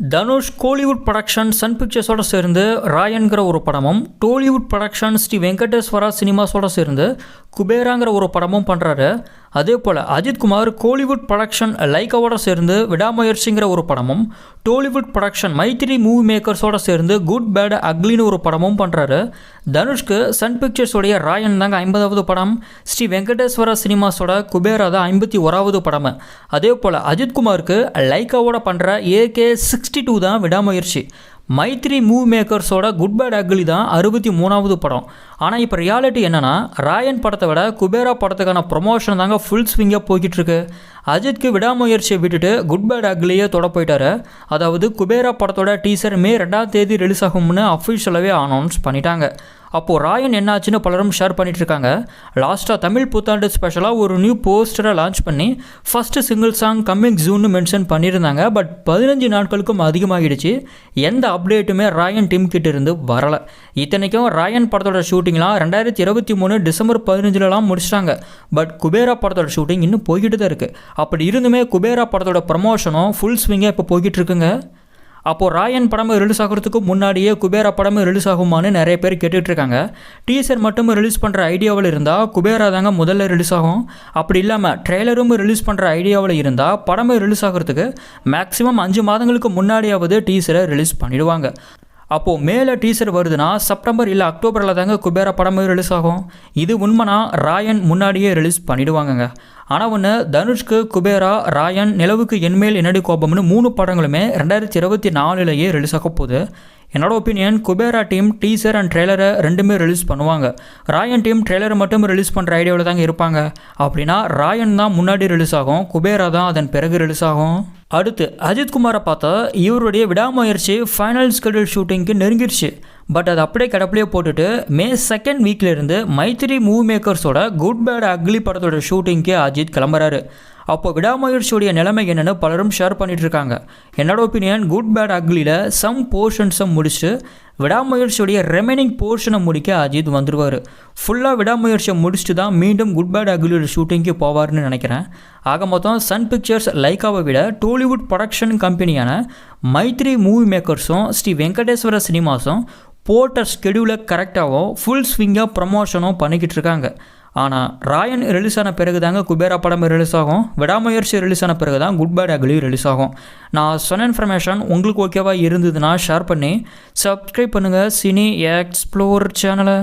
Dhanush Kollywood production Sun பிக்சர்ஸோட சேர்ந்து ராயன்கிற ஒரு படமும் டோலிவுட் ப்ரொடக்ஷன் ஸ்ரீ வெங்கடேஸ்வரா சினிமாஸோட சேர்ந்து குபேராங்கிற ஒரு படமும் பண்ணுறாரு அதே போல் அஜித்குமார் கோலிவுட் ப்ரொடக்ஷன் லைக்காவோட சேர்ந்து விடாமுயற்சிங்கிற ஒரு படமும் டோலிவுட் ப்ரொடக்ஷன் மைத்திரி மூவி மேக்கர்ஸோட சேர்ந்து குட் பேட் அக்லின்னு ஒரு படமும் பண்ணுறாரு தனுஷ்க்கு சன் பிக்சர்ஸோடைய ராயன் தாங்க ஐம்பதாவது படம். ஸ்ரீ வெங்கடேஸ்வரா சினிமாஸோட குபேரா தான் ஐம்பத்தி ஓராவது படம். அதே போல் அஜித்குமாருக்கு லைக்காவோட பண்ணுற ஏகே சிக்ஸ்டி டூ தான் விடாமுயற்சி. மைத்ரி மூவ் மேக்கர்ஸோட குட் பேட் அக்லி தான் அறுபத்தி மூணாவது படம். ஆனால் இப்போ ரியாலிட்டி என்னென்னா ராயன் படத்தை விட குபேரா படத்துக்கான ப்ரொமோஷன் தாங்க ஃபுல் ஸ்விங்காக போய்கிட்டு இருக்கு அஜித்க்கு விடாமுயற்சியை விட்டுட்டு குட் பேட் அக்லியே தொட போயிட்டாரு. அதாவது குபேரா படத்தோட டீசர் மே ரெண்டாம் தேதி ரிலீஸ் ஆகும்னு அஃபிஷியலாகவே அனௌன்ஸ் பண்ணிட்டாங்க. அப்போது ராயன் என்னாச்சுன்னு பலரும் ஷேர் பண்ணிட்டு இருக்காங்க லாஸ்ட்டாக தமிழ் புத்தாண்டு ஸ்பெஷலாக ஒரு நியூ போஸ்டரை லான்ச் பண்ணி ஃபஸ்ட்டு சிங்கிள் சாங் கம்மிங் ஜூன்னு மென்ஷன் பண்ணியிருந்தாங்க. பட் பதினஞ்சு நாட்களுக்கும் அதிகமாகிடுச்சு. எந்த அப்டேட்டுமே ராயன் டீம் கிட்ட இருந்து வரலை. இத்தனைக்கும் ராயன் படத்தோட ஷூட்டிங்லாம் ரெண்டாயிரத்தி இருபத்தி மூணு டிசம்பர் பதினஞ்சுலலாம் முடிச்சிட்டாங்க. பட் குபேரா படத்தோட ஷூட்டிங் இன்னும் போய்கிட்டு தான் இருக்குது அப்படி இருந்துமே குபேரா படத்தோட ப்ரமோஷனும் ஃபுல் ஸ்விங்காக இப்போ போய்கிட்டு இருக்குங்க. அப்போது ராயன் படமும் ரிலீஸ் ஆகிறதுக்கு முன்னாடியே குபேரா படமும் ரிலீஸ் ஆகுமான்னு நிறைய பேர் கேட்டுட்ருக்காங்க. டீசர் மட்டும் ரிலீஸ் பண்ணுற ஐடியாவில் இருந்தால் குபேரா தாங்க முதல்ல ரிலீஸ் ஆகும். அப்படி இல்லாமல் ட்ரெய்லரும் ரிலீஸ் பண்ணுற ஐடியாவில் இருந்தால் படமும் ரிலீஸ் ஆகிறதுக்கு மேக்ஸிமம் அஞ்சு மாதங்களுக்கு முன்னாடியாவது டீசரை ரிலீஸ் பண்ணிடுவாங்க. அப்போது மேலே டீசர் வருதுன்னா செப்டம்பர் இல்லை அக்டோபரில் தாங்க குபேரா படமே ரிலீஸ் ஆகும். இது உண்மைனா ராயன் முன்னாடியே ரிலீஸ் பண்ணிடுவாங்கங்க. ஆனால் ஒன்று தனுஷ்க்கு குபேரா ராயன் நிலவுக்கு என்மேல் என்னடி கோபம்னு மூணு படங்களுமே ரெண்டாயிரத்தி இருபத்தி நாலுலேயே ரிலீஸ் ஆக போகுது. என்னோட opinion Kubera team teaser and ட்ரெய்லரை ரெண்டுமே ரிலீஸ் பண்ணுவாங்க. ராயன் டீம் ட்ரெய்லரை மட்டும் ரிலீஸ் பண்ணுற ஐடியாவில் தாங்க இருப்பாங்க. அப்படின்னா ராயன் தான் முன்னாடி ரிலீஸ் ஆகும் குபேரா தான் அதன் பிறகு ரிலீஸ் ஆகும். அடுத்து அஜித்குமாரை பார்த்தா இவருடைய விடாமுயற்சி ஃபைனல் ஸ்கெடியூல் ஷூட்டிங்க்கு நெருங்கிடுச்சு பட் அது அப்படியே கிடப்பிலே போட்டுட்டு மே செகண்ட் வீக்லேருந்து மைத்திரி மூவி மேக்கர்ஸோட குட் பேட் அக்லி படத்தோட ஷூட்டிங்க்கு அஜித் கிளம்புறாரு. அப்போ விடாமுயற்சியுடைய நிலைமை என்னென்னு பலரும் ஷேர் பண்ணிட்டு இருக்காங்க என்னோட ஒப்பீனியன் குட் பேட் அக்லியில் சம் போர்ஷன்ஸை முடிச்சுட்டு விடாமுயற்சியுடைய ரெமைனிங் போர்ஷனை முடிக்க அஜித் வந்துடுவார் ஃபுல்லாக விடாமுயற்சியை முடிச்சுட்டு தான் மீண்டும் குட் பேட் அக்லியோட ஷூட்டிங்க்கு போவார்னு நினைக்கிறேன். ஆக மொத்தம் சன் பிக்சர்ஸ் லைக்காவை விட டோலிவுட் ப்ரொடக்ஷன் கம்பெனியான மைத்ரி மூவி மேக்கர்ஸும் ஸ்ரீ வெங்கடேஸ்வர சினிமாஸும் போட்ட ஸ்கெடியூலை கரெக்டாகவும் ஃபுல் ஸ்விங்காக ப்ரமோஷனும் பண்ணிக்கிட்டு இருக்காங்க ஆனால் ராயன் ரிலீஸ் ஆன பிறகு தாங்க குபேரா படம் ரிலீஸ் ஆகும். விடாமுயற்சி ரிலீஸ் ஆன பிறகு தான் குட் பேட் அக்லி ரிலீஸ் ஆகும். நான் சொன்ன இன்ஃபர்மேஷன் உங்களுக்கு ஓகேவாக இருந்ததுன்னா ஷேர் பண்ணி சப்ஸ்கிரைப் பண்ணுங்கள் சினி எக்ஸ்ப்ளோர் சேனலை